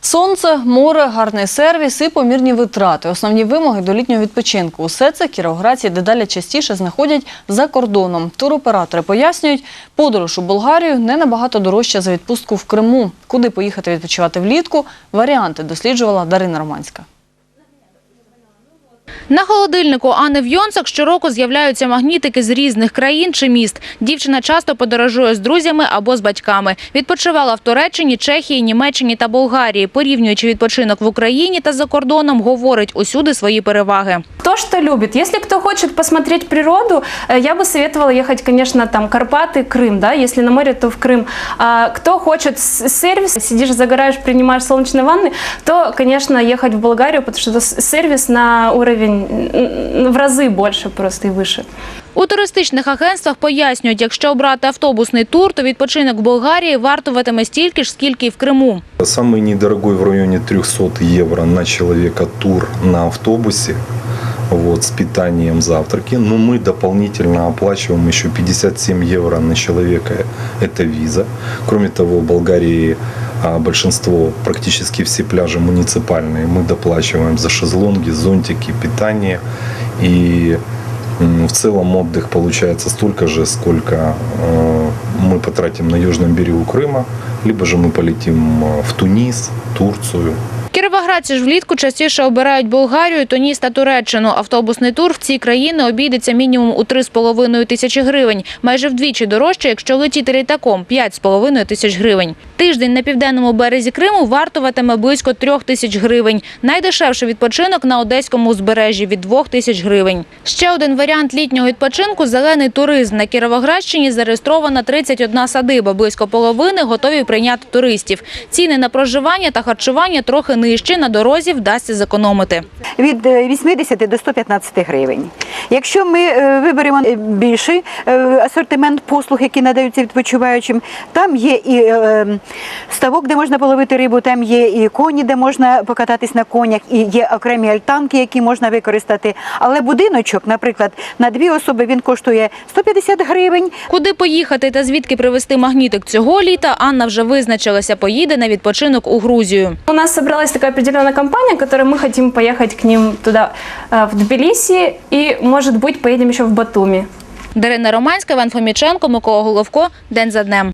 Сонце, море, гарний сервіс і помірні витрати. Основні вимоги до літнього відпочинку. Усе це кіровоградці дедалі частіше знаходять за кордоном. Туроператори пояснюють, подорож у Болгарію не набагато дорожча за відпустку в Криму. Куди поїхати відпочивати влітку? Варіанти досліджувала Дарина Романська. На холодильнику Анни Вйонсак щороку з'являються магнітики з різних країн чи міст. Дівчина часто подорожує з друзями або з батьками. Відпочивала в Туреччині, Чехії, Німеччині та Болгарії. Порівнюючи відпочинок в Україні та за кордоном, говорить усюди свої переваги Кто что любит. Если кто хочет посмотреть природу, э, я бы советовала ехать, конечно, там Карпаты, Крым, да, если на море, то в Крым. А кто хочет с- сервис, сидишь, загораешь, принимаешь солнечные ванны, то, конечно, ехать в Болгарию, потому что с- сервис на уровень м, в разы больше просто и выше. У туристичних агентствах пояснюють, якщо обрати автобусний тур, то відпочинок в Болгарії вартуватиме стільки ж, скільки й в Криму. Самый недорогой в районе 300 евро на человека тур на автобусе вот, с питанием, завтраки. Но мы дополнительно оплачиваем еще 57 евро на человека. Это виза. Кроме того, в Болгарии а, большинство, практически все пляжи муниципальные. Мы доплачиваем за шезлонги, зонтики, питание. И в целом отдых получается столько же, сколько э, мы потратим на южном берегу Крыма, либо же мы полетим э, в Тунис, Турцию, Кіровоградці ж влітку частіше обирають Болгарію, Туніс та Туреччину. Автобусний тур в ці країни обійдеться мінімум у 3,5 тисячі гривень. Майже вдвічі дорожче, якщо летіти літаком – 5,5 тисяч гривень. Тиждень на південному березі Криму вартуватиме близько 3 тисяч гривень. Найдешевший відпочинок на Одеському узбережжі – від 2 тисяч гривень. Ще один варіант літнього відпочинку – зелений туризм. На Кіровоградщині зареєстрована 31 садиба. Близько половини готові прийняти туристів. Ціни на проживання та харчування трохи нижчі. На дорозі вдасться зекономити. від е, 80 до 115 гривень. Якщо ми е, виберемо е, більший е, асортимент послуг, які надаються відпочиваючим, там є і е, ставок, де можна половити рибу, там є і коні, де можна покататись на конях, і є окремі альтанки, які можна використати. Але будиночок, наприклад, на дві особи він коштує 150 гривень. Куди поїхати та звідки привезти магнітик цього літа, Анна вже визначилася. Поїде на відпочинок у Грузію. У нас собралась такая определенная компания, которая мы хотим поехать к ним туда, э, в Тбилиси, и, может быть, поедем еще в Батуми. Дарина Романська, Іван Фоміченко, Микола Головко. День за днем.